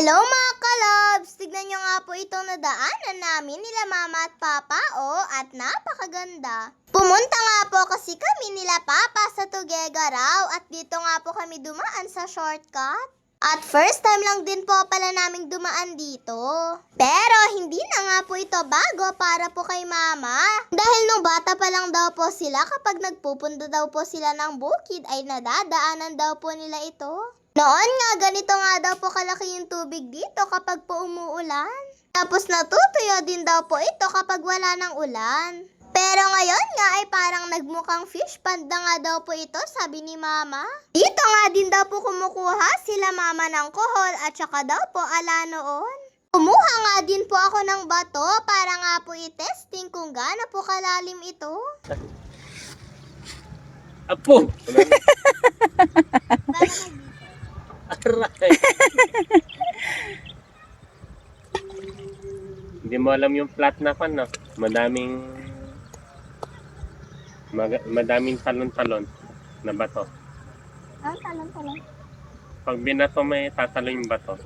Hello mga kalobs! Tignan nyo nga po itong nadaanan namin nila mama at papa, oh, at napakaganda. Pumunta nga po kasi kami nila papa sa Tugega raw at dito nga po kami dumaan sa shortcut. At first time lang din po pala naming dumaan dito. Pero hindi na nga po ito bago para po kay mama. Dahil nung bata pa lang daw po sila kapag nagpupunta daw po sila ng bukid ay nadadaanan daw po nila ito. Noon nga, ganito nga daw po kalaki yung tubig dito kapag po umuulan. Tapos natutuyo din daw po ito kapag wala ng ulan. Pero ngayon nga ay parang nagmukhang fish pond na nga daw po ito, sabi ni mama. Dito nga din daw po kumukuha sila mama ng kohol at saka daw po ala noon. Kumuha nga din po ako ng bato para nga po i-testing kung gaano po kalalim ito. Apo! Para Aray! Hindi mo alam yung flat na pan, no? Madaming... Mag- madaming talon-talon na bato. Ah, talon-talon. Pag binato may tatalo yung bato.